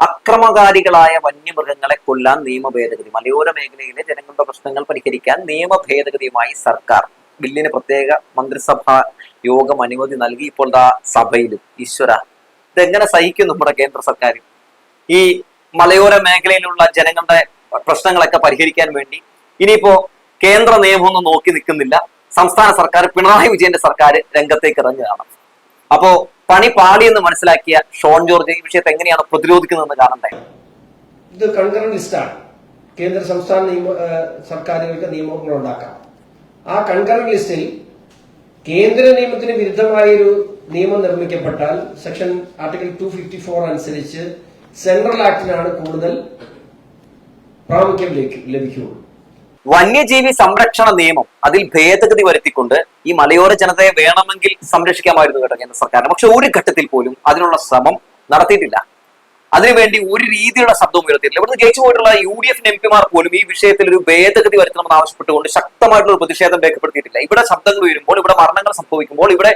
അക്രമകാരികളായ വന്യമൃഗങ്ങളെ കൊല്ലാൻ നിയമ ഭേദഗതി മലയോര മേഖലയിലെ ജനങ്ങളുടെ പ്രശ്നങ്ങൾ പരിഹരിക്കാൻ നിയമ ഭേദഗതിയുമായി സർക്കാർ. ബില്ലിന് പ്രത്യേക മന്ത്രിസഭാ യോഗം അനുമതി നൽകി ഇപ്പോൾ ദാ സഭയിലും. ഈശ്വര ഇതെങ്ങനെ സഹിക്കും നമ്മുടെ കേന്ദ്ര സർക്കാർ? ഈ മലയോര മേഖലയിലുള്ള ജനങ്ങളുടെ പ്രശ്നങ്ങളൊക്കെ പരിഹരിക്കാൻ വേണ്ടി ഇനിയിപ്പോ കേന്ദ്ര നിയമമൊന്നും നോക്കി നിൽക്കുന്നില്ല. സംസ്ഥാന സർക്കാർ പിണറായി വിജയന്റെ സർക്കാർ രംഗത്തേക്ക് ഇറങ്ങുകയാണ്. അപ്പോ പണി പാളിയെന്ന് മനസ്സിലാക്കിയ ഷോൺ ജോർജ് ഈ വിഷയത്തെ എങ്ങനെയാണ് പ്രതിരോധിക്കുന്നതെന്ന് കാണണ്ടേ? ഇത് കൺകറന്റ് ലിസ്റ്റാണ്. കേന്ദ്ര സംസ്ഥാന നിയമ സർക്കാരുകൾക്ക് നിയമങ്ങൾ ഉണ്ടാക്കാം. ആ കൺകറന്റ് ലിസ്റ്റിൽ കേന്ദ്ര നിയമത്തിന് വിരുദ്ധമായൊരു നിയമം നിർമ്മിക്കപ്പെട്ടാൽ section article two fifty four അനുസരിച്ച് സെൻട്രൽ ആക്ടിനാണ് കൂടുതൽ പ്രാമുഖ്യം ലഭിക്കു- ലഭിക്കുകയുള്ളൂ. വന്യജീവി സംരക്ഷണ നിയമം അതിൽ ഭേദഗതി വരുത്തിക്കൊണ്ട് ഈ മലയോര ജനതയെ വേണമെങ്കിൽ സംരക്ഷിക്കാമായിരുന്നു കേട്ടോ കേന്ദ്ര സർക്കാരിന്. പക്ഷെ ഒരു ഘട്ടത്തിൽ പോലും അതിനുള്ള ശ്രമം നടത്തിയിട്ടില്ല. അതിനുവേണ്ടി ഒരു രീതിയിലുള്ള ശബ്ദവും ഉയർത്തിയിട്ടില്ല. ഇവിടുന്ന് ജയിച്ചു പോയിട്ടുള്ള യു ഡി എഫിന് എം പിമാർ പോലും ഈ വിഷയത്തിൽ ഒരു ഭേദഗതി വരുത്തണമെന്ന് ആവശ്യപ്പെട്ടുകൊണ്ട് ശക്തമായിട്ടുള്ള പ്രതിഷേധം രേഖപ്പെടുത്തിയിട്ടില്ല. ഇവിടെ ശബ്ദങ്ങൾ ഉയരുമ്പോൾ ഇവിടെ മരണങ്ങൾ സംഭവിക്കുമ്പോൾ ഇവിടെ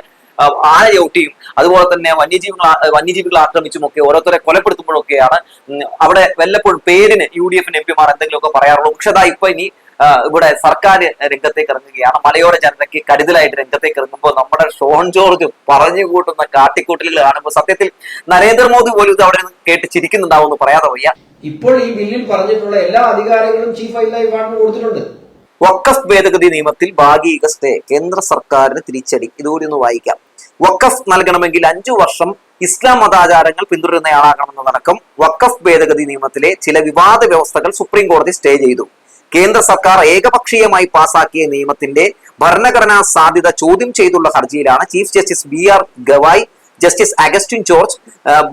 ആന ചവിട്ടിയും അതുപോലെ തന്നെ വന്യജീവികൾ വന്യജീവികളെ വന്യജീവികൾ ആക്രമിച്ചും ഒക്കെ ഓരോരുത്തരെ കൊലപ്പെടുത്തുമ്പോഴൊക്കെയാണ് അവിടെ വല്ലപ്പോഴും പേരിന് യു ഡി എഫിന് എം പിമാർ എന്തെങ്കിലുമൊക്കെ പറയാറുള്ളൂ. പക്ഷെ അതാ ഇപ്പൊ ഇനി ഇവിടെ സർക്കാർ രംഗത്തേക്ക് ഇറങ്ങുകയാണ്. മലയോര ജനതയ്ക്ക് കരുതലായിട്ട് രംഗത്തേക്ക് ഇറങ്ങുമ്പോൾ നമ്മുടെ ഷോൺ ജോർജ് പറഞ്ഞു കൂട്ടുന്ന കാട്ടിക്കൂട്ടലുകൾ കാണുമ്പോൾ സത്യത്തിൽ നരേന്ദ്രമോദി പോലും ഇത് അവിടെ നിന്ന് കേട്ട് ചിരിക്കുന്നുണ്ടാവും എന്ന് പറയാതെ വയ്യ. ഇപ്പോൾ ഈ ബില്ലിൽ പറഞ്ഞിട്ടുള്ള എല്ലാ അധികാരങ്ങളും ചീഫ് ഐലായി വാർഡിന് കൊടുത്തിട്ടുണ്ട്. വക്കഫ് ഭേദഗതി നിയമത്തിൽ ഭാഗിക സ്റ്റേ കേന്ദ്ര സർക്കാരിന് തിരിച്ചടി. ഇതുകൂടി ഒന്ന് വായിക്കാം. വക്കഫ് നൽകണമെങ്കിൽ അഞ്ചു വർഷം ഇസ്ലാം മതാചാരങ്ങൾ പിന്തുടരുന്നയാളാകണമെന്നതടക്കം വക്കഫ് ഭേദഗതി നിയമത്തിലെ ചില വിവാദ വ്യവസ്ഥകൾ സുപ്രീം കോടതി സ്റ്റേ ചെയ്തു. കേന്ദ്ര സർക്കാർ ഏകപക്ഷീയമായി പാസാക്കിയ നിയമത്തിന്റെ ഭരണഘടനാ സാധ്യത ചോദ്യം ചെയ്തുള്ള ഹർജിയിലാണ് chief justice B R Gavai justice Augustine George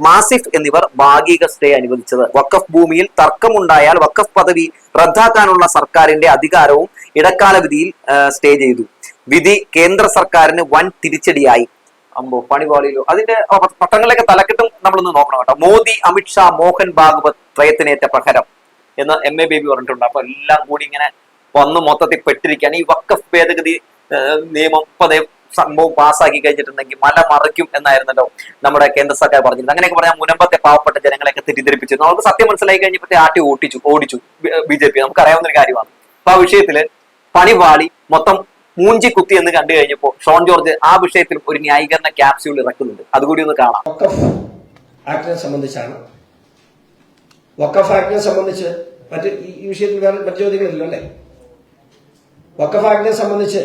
Masih എന്നിവർ ഭാഗിക സ്റ്റേ അനുവദിച്ചത്. വക്കഫ് ഭൂമിയിൽ തർക്കമുണ്ടായാൽ വക്കഫ് പദവി റദ്ദാക്കാനുള്ള സർക്കാരിന്റെ അധികാരവും ഇടക്കാല വിധിയിൽ സ്റ്റേ ചെയ്തു. വിധി കേന്ദ്ര സർക്കാരിന് വൻ തിരിച്ചടിയായി. അമ്പോ പണിപാളിയിലോ അതിന്റെ പട്ടങ്ങളിലൊക്കെ തലക്കെട്ടും നമ്മളൊന്ന് നോക്കണം കേട്ടോ. മോദി അമിത്ഷാ മോഹൻ ഭാഗവത് ത്രയത്തിനേറ്റ പ്രഹരം. എന്ന് എം എ ബേബി പറഞ്ഞിട്ടുണ്ട്. അപ്പൊ എല്ലാം കൂടി ഇങ്ങനെ വന്ന് മൊത്തത്തിൽ പെട്ടിരിക്കുകയാണ്. ഈ വക്കഫ് ഭേദഗതി നിയമം ദേ സംഭവം പാസ്സാക്കി കഴിഞ്ഞിട്ടുണ്ടെങ്കിൽ മല മറിക്കും എന്നായിരുന്നല്ലോ നമ്മുടെ കേന്ദ്ര സർക്കാർ പറഞ്ഞിരുന്നത്. അങ്ങനെയൊക്കെ പറഞ്ഞാൽ മുനമ്പത്തെ പാവപ്പെട്ട ജനങ്ങളെയൊക്കെ തെറ്റിദ്ധരിപ്പിച്ചു നമുക്ക് സത്യം മനസ്സിലായി കഴിഞ്ഞപ്പോഴത്തെ ആട്ടി ഓട്ടിച്ചു ഓടിച്ചു ബി ജെ പി. നമുക്ക് അറിയാവുന്ന ഒരു കാര്യമാണ്. അപ്പൊ ആ വിഷയത്തിൽ പണിപാളി മൊത്തം മൂഞ്ചി കുത്തി എന്ന് കണ്ടു കഴിഞ്ഞപ്പോ ഷോൺ ജോർജ് ആ വിഷയത്തിൽ ഒരു ന്യായീകരണ ക്യാപ്സ്യൂൾ ഇറക്കുന്നുണ്ട്. അതുകൂടി ഒന്ന് കാണാം. വക്കഫ് ആക്ടിനെ സംബന്ധിച്ചാണ്. വക്കഫ് ആക്ടിനെ സംബന്ധിച്ച് മറ്റ് ഈ- വിഷയത്തിൽ വേറെ മറ്റു ചോദ്യങ്ങളില്ല അല്ലേ? വക്കഫ് സംബന്ധിച്ച്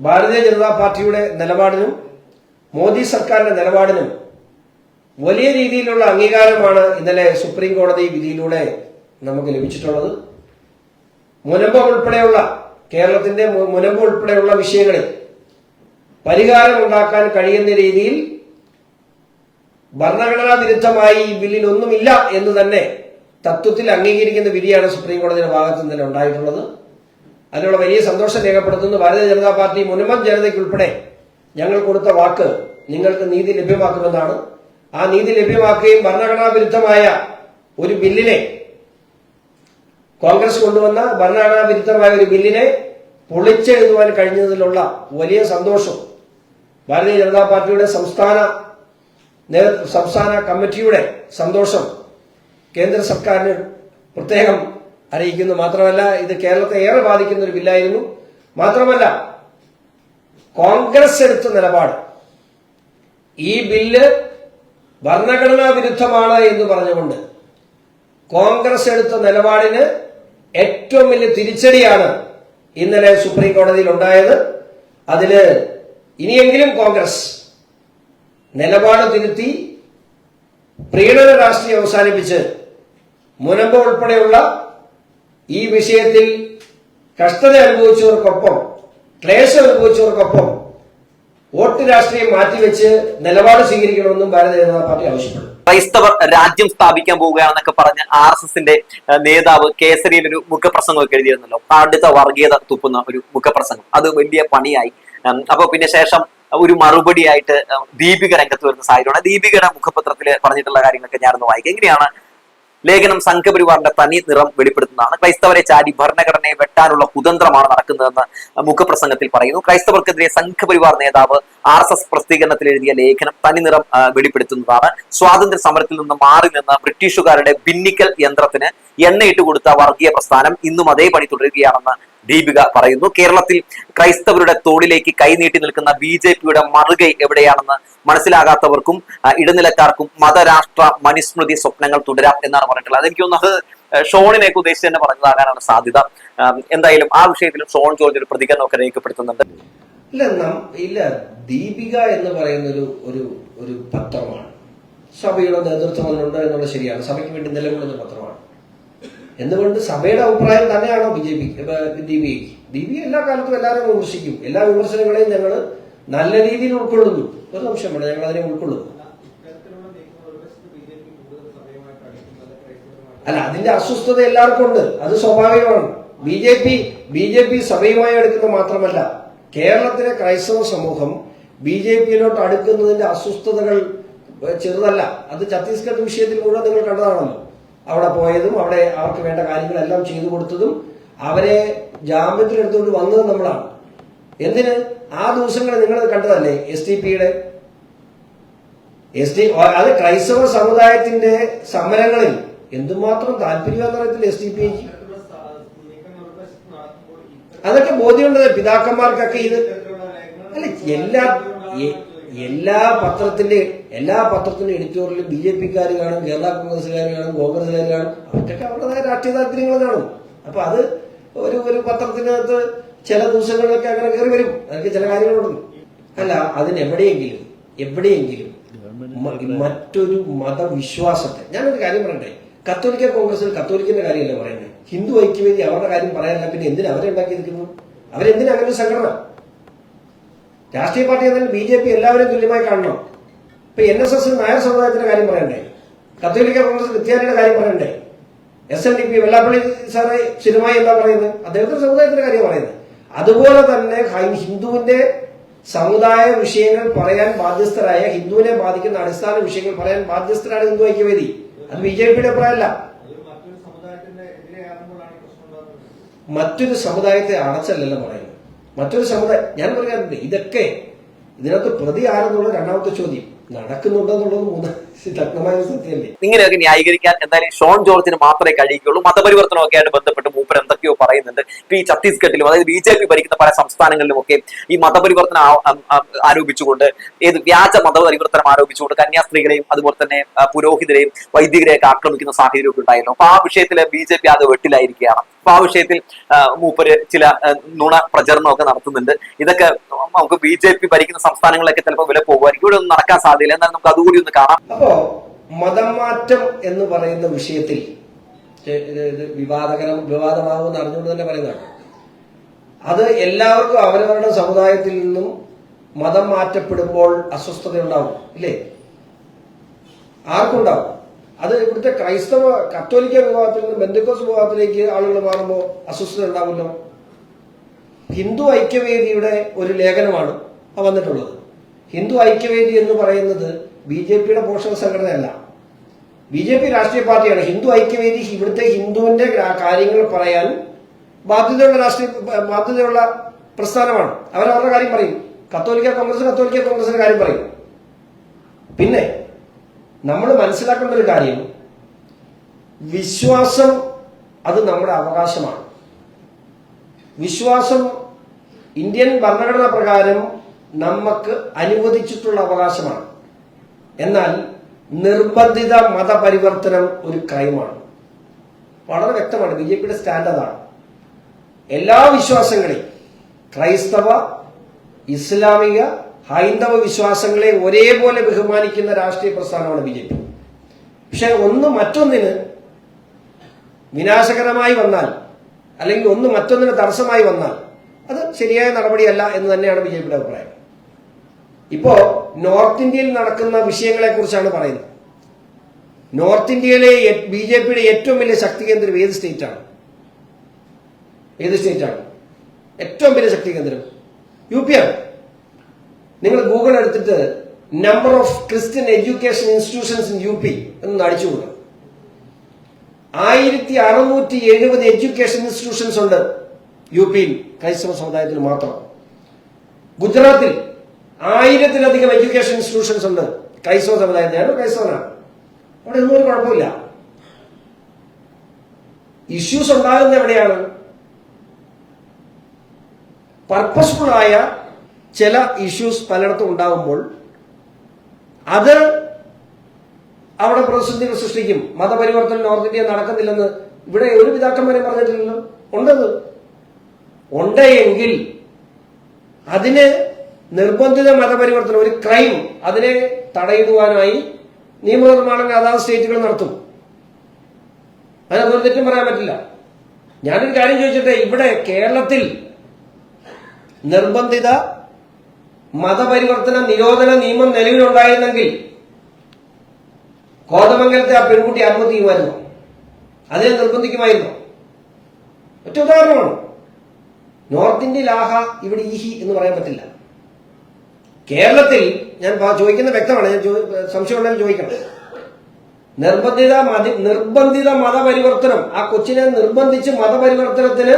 ഭാരതീയ ജനതാ പാർട്ടിയുടെ നിലപാടിനും മോദി സർക്കാരിന്റെ നിലപാടിനും വലിയ രീതിയിലുള്ള അംഗീകാരമാണ് ഇന്നലെ സുപ്രീം കോടതി വിധിയിലൂടെ നമുക്ക് ലഭിച്ചിട്ടുള്ളത്. മുനമ്പം ഉൾപ്പെടെയുള്ള കേരളത്തിന്റെ മുനമ്പ് ഉൾപ്പെടെയുള്ള വിഷയങ്ങളിൽ പരിഹാരം ഉണ്ടാക്കാൻ കഴിയുന്ന രീതിയിൽ ഭരണഘടനാ വിരുദ്ധമായി ഈ ബില്ലിൽ ഒന്നുമില്ല എന്ന് തന്നെ തത്വത്തിൽ അംഗീകരിക്കുന്ന വിധിയാണ് സുപ്രീം കോടതിയുടെ ഭാഗത്ത് നിന്ന് ഉണ്ടായിട്ടുള്ളത്. അതിനുള്ള വലിയ സന്തോഷം രേഖപ്പെടുത്തുന്നു. ഭാരതീയ ജനതാ പാർട്ടി മുനമ്പം ജനതയ്ക്കുൾപ്പെടെ ഞങ്ങൾ കൊടുത്ത വാക്ക് നിങ്ങൾക്ക് നീതി ലഭ്യമാക്കുമെന്നാണ്. ആ നീതി ലഭ്യമാക്കുകയും ഭരണഘടനാ വിരുദ്ധമായ ഒരു ബില്ലിനെ കോൺഗ്രസ് കൊണ്ടുവന്ന ഭരണഘടനാ വിരുദ്ധമായ ഒരു ബില്ലിനെ പൊളിച്ചെഴുതുവാൻ കഴിഞ്ഞതിലുള്ള വലിയ സന്തോഷം ഭാരതീയ ജനതാ പാർട്ടിയുടെ സംസ്ഥാന സംസ്ഥാന കമ്മിറ്റിയുടെ സന്തോഷം കേന്ദ്ര സർക്കാരിന് പ്രത്യേകം അറിയിക്കുന്നു. മാത്രമല്ല ഇത് കേരളത്തെ ഏറെ ബാധിക്കുന്ന ഒരു ബില്ലായിരുന്നു. മാത്രമല്ല കോൺഗ്രസ് എടുത്ത നിലപാട്. ഈ ബില്ല് ഭരണഘടനാ വിരുദ്ധമാണ് എന്ന് പറഞ്ഞുകൊണ്ട് കോൺഗ്രസ് എടുത്ത നിലപാടിന് ഏറ്റവും വലിയ തിരിച്ചടിയാണ് ഇന്നലെ സുപ്രീം കോടതിയിൽ ഉണ്ടായത്. അതിൽ ഇനിയെങ്കിലും കോൺഗ്രസ് നിലപാട് തിരുത്തി പ്രീണന രാഷ്ട്രീയം അവസാനിപ്പിച്ച് മുനമ്പ് ഉൾപ്പെടെയുള്ള ഈ വിഷയത്തിൽ കഷ്ടത അനുഭവിച്ചവർക്കൊപ്പം ക്ലേശം അനുഭവിച്ചവർക്കൊപ്പം വോട്ട് രാഷ്ട്രീയം മാറ്റിവെച്ച് നിലപാട് സ്വീകരിക്കണമെന്നും ഭാരതീയ ജനതാ പാർട്ടി ആവശ്യപ്പെടും ക്രൈസ്തവർ രാജ്യം സ്ഥാപിക്കാൻ പോവുകയാണെന്നൊക്കെ പറഞ്ഞ് ആർ എസ് എസിന്റെ നേതാവ് കേസരിയിൽ ഒരു മുഖപ്രസംഗമൊക്കെ എഴുതിയിരുന്നല്ലോ. പാണ്ഡിത വർഗീയത തുപ്പുന്ന ഒരു മുഖപ്രസംഗം. അത് വലിയ പണിയായി. അപ്പൊ പിന്നെ ശേഷം ഒരു മറുപടിയായിട്ട് ദീപിക രംഗത്ത് വരുന്ന സാഹചര്യമാണ്. ദീപികയുടെ മുഖപത്രത്തിൽ പറഞ്ഞിട്ടുള്ള കാര്യങ്ങളൊക്കെ ഞാനൊന്ന് വായിക്കാം. എങ്ങനെയാണ് ലേഖനം സംഘപരിവാറിന്റെ തനി നിറം വെളിപ്പെടുത്തുന്നതാണ്. ക്രൈസ്തവരെ ചാടി ഭരണഘടനയെ വെട്ടാനുള്ള കുതന്ത്രമാണ് നടക്കുന്നതെന്ന് മുഖപ്രസംഗത്തിൽ പറയുന്നു. ക്രൈസ്തവർക്കെതിരെ സംഘപരിവാർ നേതാവ് ആർ എസ് എസ് പ്രസിദ്ധീകരണത്തിൽ എഴുതിയ ലേഖനം തനി നിറം വെളിപ്പെടുത്തുന്നതാണ്. സ്വാതന്ത്ര്യ സമരത്തിൽ നിന്ന് മാറി നിന്ന് ബ്രിട്ടീഷുകാരുടെ ഭിന്നിക്കൽ യന്ത്രത്തിന് എണ്ണയിട്ട് കൊടുത്ത വർഗീയ പ്രസ്ഥാനം ഇന്നും അതേപടി തുടരുകയാണെന്ന് ദീപിക പറയുന്നു. കേരളത്തിൽ ക്രൈസ്തവരുടെ തോളിലേക്ക് കൈനീട്ടി നിൽക്കുന്ന ബി ജെ പിയുടെ മറുകൈ എവിടെയാണെന്ന് മനസ്സിലാകാത്തവർക്കും ഇടനിലക്കാർക്കും മതരാഷ്ട്ര മനുസ്മൃതി സ്വപ്നങ്ങൾ തുടരാം എന്നാണ് പറഞ്ഞിട്ടുള്ളത്. അതെനിക്ക് തോന്നുന്നത് ഷോണിനെയൊക്കെ ഉദ്ദേശിച്ച് തന്നെ പറഞ്ഞതാകാനാണ് സാധ്യത. എന്തായാലും ആ വിഷയത്തിലും ഷോൺ ജോർജ് ഒരു പ്രതികരണമൊക്കെ രേഖപ്പെടുത്തുന്നുണ്ട്. ഇല്ല ഇല്ല. ദീപിക എന്ന് പറയുന്ന ഒരു ഒരു ഒരു പത്രമാണ്. സഭയുടെ നേതൃത്വം എന്നുള്ളത് ശരിയാണ്. സഭയ്ക്ക് വേണ്ടി നിലകൊള്ളുന്ന പത്രമാണ്. എന്തുകൊണ്ട് സഭയുടെ അഭിപ്രായം തന്നെയാണോ B J P? D B ഐക്ക് ഡി ബി എല്ലാ കാലത്തും എല്ലാവരും വിമർശിക്കും. എല്ലാ വിമർശനങ്ങളെയും ഞങ്ങൾ നല്ല രീതിയിൽ ഉൾക്കൊള്ളുന്നു. ഒരു സംശയം വേണം ഞങ്ങൾ അതിനെ ഉൾക്കൊള്ളുന്നു. അല്ല അതിന്റെ അസ്വസ്ഥത എല്ലാവർക്കും ഉണ്ട്. അത് സ്വാഭാവികമാണ്. B J P B J P സഭയുമായി അടുക്കുന്നത് മാത്രമല്ല കേരളത്തിലെ ക്രൈസ്തവ സമൂഹം ബി ജെ പിയിലോട്ട് അടുക്കുന്നതിന്റെ അസ്വസ്ഥതകൾ ചെറുതല്ല. അത് ഛത്തീസ്ഗഡ് വിഷയത്തിൽ കൂടെ നിങ്ങൾ കണ്ടതാണല്ലോ. അവിടെ പോയതും അവിടെ അവർക്ക് വേണ്ട കാര്യങ്ങളെല്ലാം ചെയ്തു കൊടുത്തതും അവരെ ജാമ്യത്തിൽ എടുത്തുകൊണ്ട് വന്നതും നമ്മളാണ്. എന്തിന്? ആ ദിവസങ്ങളെ നിങ്ങൾ കണ്ടതല്ലേ എസ് ടി പിയുടെ എസ് ടി അത് ക്രൈസ്തവ സമുദായത്തിന്റെ സമരങ്ങളിൽ എന്തുമാത്രം താല്പര്യമെന്ന് അറിയത്തില്ല എസ് ടി പി അതൊക്കെ ബോധ്യമുണ്ടത് പിതാക്കന്മാർക്കൊക്കെ ഇത്. അല്ല എല്ലാ എല്ലാ പത്രത്തിന്റെ എല്ലാ പത്രത്തിന്റെ എഡിറ്റോറിയലും ബി ജെ പിക്കാർ കാണും കേരള കോൺഗ്രസ്സുകാർ കാണും കോൺഗ്രസ്സുകാർ കാണും. അവർക്കൊക്കെ അവരുടേതായ രാഷ്ട്രീയ താല്പര്യങ്ങൾ കാണും. അപ്പൊ അത് ഒരു ഒരു പത്രത്തിനകത്ത് ചില ദിവസങ്ങളിലൊക്കെ അങ്ങനെ കയറി വരും. അതൊക്കെ ചില കാര്യങ്ങളുണ്ട് അല്ല അതിന് എവിടെയെങ്കിലും എവിടെയെങ്കിലും മറ്റൊരു മതവിശ്വാസത്തെ ഞാനൊരു കാര്യം പറയട്ടെ. കത്തോലിക്ക കോൺഗ്രസിൽ കത്തോലിക്കന്റെ കാര്യമല്ല പറയുന്നത്? ഹിന്ദു ഐക്യവേദി അവരുടെ കാര്യം പറയാനല്ല പിന്നെ എന്തിനാ അവരെ ഉണ്ടാക്കിയിരിക്കുന്നു അവരെന്തിനാ അങ്ങനെ സംഘടന? രാഷ്ട്രീയ പാർട്ടി എന്നാൽ ബി ജെ പി എല്ലാവരും തുല്യമായി കാണണം. ഇപ്പൊ എൻ എസ് എസ് നായർ സമുദായത്തിന്റെ കാര്യം പറയണ്ടേ? കത്തോലിക്ക കോൺഗ്രസ് ക്രിസ്ത്യാനിയുടെ കാര്യം പറയണ്ടേ? S N D P Vellappally sir സ്ഥിരമായി എന്താ പറയുന്നത്? അദ്ദേഹത്തിന്റെ സമുദായത്തിന്റെ കാര്യം പറയുന്നത്. അതുപോലെ തന്നെ ഹിന്ദുവിന്റെ സമുദായ വിഷയങ്ങൾ പറയാൻ ബാധ്യസ്ഥരായ ഹിന്ദുവിനെ ബാധിക്കുന്ന അടിസ്ഥാന വിഷയങ്ങൾ പറയാൻ ബാധ്യസ്ഥരാണ് ഹിന്ദു ഐക്യവേദി. അത് ബി ജെ പിയുടെ അഭിപ്രായമല്ല. മറ്റൊരു സമുദായത്തെ അടച്ചല്ലല്ലോ പറയുന്നത് മറ്റൊരു സമുദായം ഞാൻ പറയാറുണ്ട് ഇതൊക്കെ ഇതിനകത്ത് പ്രതി ആരെന്നുള്ള രണ്ടാമത്തെ ചോദ്യം നടക്കുന്നുണ്ടെന്നുള്ളത് മൂന്നാം ഇങ്ങനെയൊക്കെ ന്യായീകരിക്കാൻ എന്തായാലും ഷോൺ ജോർജിന് മാത്രമേ കഴിയുകയുള്ളൂ. മതപരിവർത്തനമൊക്കെ ആയിട്ട് ബന്ധപ്പെട്ട് മൂപ്പർ എന്തൊക്കെയോ പറയുന്നുണ്ട്. ഇപ്പൊ ഈ ഛത്തീസ്ഗഡിലും അതായത് ബി ജെ പി ഭരിക്കുന്ന പല സംസ്ഥാനങ്ങളിലും ഒക്കെ ഈ മതപരിവർത്തനം ആരോപിച്ചുകൊണ്ട് ഏത് വ്യാജ മതപരിവർത്തനം ആരോപിച്ചുകൊണ്ട് കന്യാസ്ത്രീകളെയും അതുപോലെ തന്നെ പുരോഹിതരെയും വൈദികരെയൊക്കെ ആക്രമിക്കുന്ന സാഹചര്യമൊക്കെ ഉണ്ടായിരുന്നു. അപ്പൊ ആ വിഷയത്തിൽ ബി ജെ പി അത് വെട്ടിലായിരിക്കുകയാണ്. അപ്പൊ ആ വിഷയത്തിൽ മൂപ്പര് ചില നുണ പ്രചരണമൊക്കെ നടത്തുന്നുണ്ട്. ഇതൊക്കെ നമുക്ക് ബി ജെ പി ഭരിക്കുന്ന സംസ്ഥാനങ്ങളിലൊക്കെ ചിലപ്പോൾ വില പോകുമായിരിക്കും. ഇവിടെ ഒന്നും നടക്കാൻ സാധ്യതയില്ല. എന്നാൽ നമുക്ക് അതുകൂടി ഒന്ന് കാണാം. അപ്പോ മതം മാറ്റം എന്ന് പറയുന്ന വിഷയത്തിൽ വിവാദകരം വിവാദമാകുമെന്ന് അറിഞ്ഞുകൊണ്ട് തന്നെ പറയുന്നതാണ്. അത് എല്ലാവർക്കും അവരവരുടെ സമുദായത്തിൽ നിന്നും മതം മാറ്റപ്പെടുമ്പോൾ അസ്വസ്ഥത ഉണ്ടാവും ഇല്ലേ? ആർക്കുണ്ടാവും? അത് ഇവിടുത്തെ ക്രൈസ്തവ കത്തോലിക്ക വിഭാഗത്തിൽ നിന്ന് ബന്ധുക്കോസ് വിഭാഗത്തിലേക്ക് ആളുകൾ മാറുമ്പോൾ അസ്വസ്ഥത ഉണ്ടാവുമല്ലോ? ഹിന്ദു ഐക്യവേദിയുടെ ഒരു ലേഖനമാണ് വന്നിട്ടുള്ളത്. ഹിന്ദു ഐക്യവേദി എന്ന് പറയുന്നത് ബി ജെ പിയുടെ പോഷക സംഘടനയല്ല. ബി ജെ പി രാഷ്ട്രീയ പാർട്ടിയാണ്. ഹിന്ദു ഐക്യവേദി ഇവിടുത്തെ ഹിന്ദുവിന്റെ കാര്യങ്ങൾ പറയാൻ ബാധ്യതയുള്ള രാഷ്ട്രീയ ബാധ്യതയുള്ള പ്രസ്ഥാനമാണ്. അവരവരുടെ കാര്യം പറയും. കത്തോലിക്ക കോൺഗ്രസ് കത്തോലിക്ക കോൺഗ്രസിന്റെ കാര്യം പറയും. പിന്നെ നമ്മൾ മനസ്സിലാക്കേണ്ട ഒരു കാര്യം വിശ്വാസം അത് നമ്മുടെ അവകാശമാണ്. വിശ്വാസം ഇന്ത്യൻ ഭരണഘടന പ്രകാരം നമുക്ക് അനുവദിച്ചിട്ടുള്ള അവകാശമാണ്. എന്നാൽ നിർബന്ധിത മതപരിവർത്തനം ഒരു ക്രൈമാണ്. വളരെ വ്യക്തമാണ്. ബി ജെ പിയുടെ സ്റ്റാൻഡ് അതാണ്. എല്ലാ വിശ്വാസങ്ങളെയും ക്രൈസ്തവ ഇസ്ലാമിക ഹൈന്ദവ വിശ്വാസങ്ങളെ ഒരേപോലെ ബഹുമാനിക്കുന്ന രാഷ്ട്രീയ പ്രസ്ഥാനമാണ് ബി ജെ പി. പക്ഷെ ഒന്ന് മറ്റൊന്നിന് വിനാശകരമായി വന്നാൽ അല്ലെങ്കിൽ ഒന്ന് മറ്റൊന്നിന് തടസ്സമായി വന്നാൽ അത് ശരിയായ നടപടിയല്ല എന്ന് തന്നെയാണ് ബി ജെ പിയുടെ അഭിപ്രായം. ഇപ്പോ നോർത്ത് ഇന്ത്യയിൽ നടക്കുന്ന വിഷയങ്ങളെ കുറിച്ചാണ് പറയുന്നത്. നോർത്ത് ഇന്ത്യയിലെ ബി ജെ പിയുടെ ഏറ്റവും വലിയ ശക്തി കേന്ദ്രം ഏത് സ്റ്റേറ്റാണ്? ഏത് സ്റ്റേറ്റാണ്? ഏറ്റവും വലിയ ശക്തി കേന്ദ്രം യു പി ആണ്. നിങ്ങൾ ഗൂഗിൾ എടുത്തിട്ട് number of Christian education institutions in U P എന്ന് അടിച്ചു കൊടുക്കണം. ആയിരത്തി അറുന്നൂറ്റി എഴുപത് എഡ്യൂക്കേഷൻ ഇൻസ്റ്റിറ്റ്യൂഷൻസ് ഉണ്ട് യു പിയിൽ ക്രൈസ്തവ സമുദായത്തിൽ മാത്രം. ഗുജറാത്തിൽ ആയിരത്തിലധികം എഡ്യൂക്കേഷൻ ഇൻസ്റ്റിറ്റ്യൂഷൻസ് ഉണ്ട്. ക്രൈസ്തവ സമുദായത്തിനാണ് ക്രൈസ്തവനാണ് അവിടെ ഒന്നും ഒരു കുഴപ്പമില്ല. ഇഷ്യൂസ് ഉണ്ടാകുന്ന എവിടെയാണ്? പർപ്പസ്ഫുൾ ആയ ചില ഇഷ്യൂസ് പലയിടത്തും ഉണ്ടാകുമ്പോൾ അത് അവിടെ പ്രതിസന്ധികൾ സൃഷ്ടിക്കും. മതപരിവർത്തനം നോർത്ത് ഇന്ത്യ നടക്കുന്നില്ലെന്ന് ഇവിടെ ഒരു പിതാക്കന്മാരെ പറഞ്ഞിട്ടില്ലല്ലോ. ഉണ്ടത്. ഉണ്ടെങ്കിൽ അതിന് നിർബന്ധിത മതപരിവർത്തനം ഒരു ക്രൈം അതിനെ തടയിടുവാനായി നിയമനിർമ്മാണങ്ങൾ അതാത് സ്റ്റേറ്റുകൾ നടത്തും. അതിനെ തെറ്റും പറയാൻ പറ്റില്ല. ഞാനൊരു കാര്യം ചോദിച്ചിട്ടെ ഇവിടെ കേരളത്തിൽ നിർബന്ധിത മതപരിവർത്തന നിരോധന നിയമം നിലവിലുണ്ടായിരുന്നെങ്കിൽ കോതമംഗലത്തെ ആ പെൺകുട്ടി ആത്മഹത്യ ചെയ്യുമായിരുന്നു. അതിനെ നിർബന്ധിക്കുമായിരുന്നു. ഒറ്റ ഉദാഹരണമാണ്. നോർത്ത് ഇന്ത്യയിൽ ആഹ ഇവിടെ ഈഹി എന്ന് പറയാൻ പറ്റില്ല. കേരളത്തിൽ ഞാൻ ചോദിക്കുന്ന വ്യക്തമാണ്. ഞാൻ സംശയം സംശയമുണ്ടെങ്കിൽ ചോദിക്കണം. നിർബന്ധിത മതി നിർബന്ധിത മതപരിവർത്തനം. ആ കൊച്ചിനെ നിർബന്ധിച്ച് മതപരിവർത്തനത്തിന്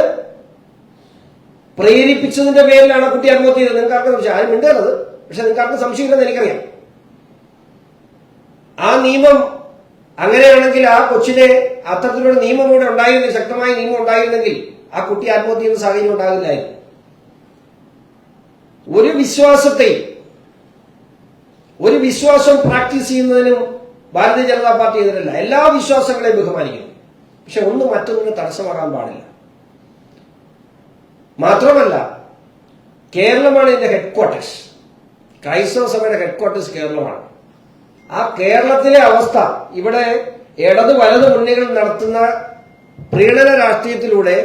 പ്രേരിപ്പിച്ചതിന്റെ പേരിലാണ് കുട്ടി ആത്മഹത്യ ചെയ്തത് നിങ്ങൾക്ക് ആർക്കും സംശയം? ആരും മിണ്ടരുത് പക്ഷെ നിങ്ങൾക്ക് ആർക്കും സംശയമില്ലെന്ന് എനിക്കറിയാം. ആ നിയമം അങ്ങനെയാണെങ്കിൽ ആ കൊച്ചിനെ അത്തരത്തിലൊരു നിയമം ഇവിടെ ഉണ്ടായിരുന്നു ശക്തമായ നിയമം ഉണ്ടായിരുന്നെങ്കിൽ ആ കുട്ടി ആത്മഹത്യ ചെയ്യുന്ന സാഹചര്യം ഉണ്ടാകില്ലായിരുന്നു. ഒരു വിശ്വാസത്തെ ഒരു വിശ്വാസം പ്രാക്ടീസ് ചെയ്യുന്നതിനും ഭാരതീയ ജനതാ പാർട്ടി എതിരല്ല. എല്ലാ വിശ്വാസങ്ങളെയും ബഹുമാനിക്കുന്നു. പക്ഷെ ഒന്ന് മറ്റൊന്നിന് തടസ്സമാകാൻ പാടില്ല. മാത്രമല്ല കേരളമാണ് ഇതിന്റെ ഹെഡ്ക്വാർട്ടേഴ്സ് ക്രൈസ്തവ സഭയുടെ ഹെഡ്ക്വാർട്ടേഴ്സ് കേരളമാണ്. ആ കേരളത്തിലെ അവസ്ഥ ഇവിടെ ഇടത് വലത് മുന്നണികൾ നടത്തുന്ന പ്രീണന രാഷ്ട്രീയത്തിലൂടെ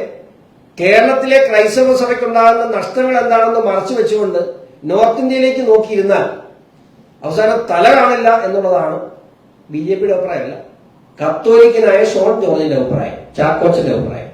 കേരളത്തിലെ ക്രൈസ്തവ സഭയ്ക്കുണ്ടാകുന്ന നഷ്ടങ്ങൾ എന്താണെന്ന് മറച്ചു വെച്ചുകൊണ്ട് നോർത്ത് ഇന്ത്യയിലേക്ക് നോക്കിയിരുന്നാൽ അവസാനം തല കാണില്ല എന്നുള്ളതാണ് ബി ജെ പിയുടെ അഭിപ്രായമല്ല. കത്തോലിക്കനായ ഷോൺ ജോർജിന്റെ അഭിപ്രായം ചാക്കോച്ചന്റെ അഭിപ്രായം.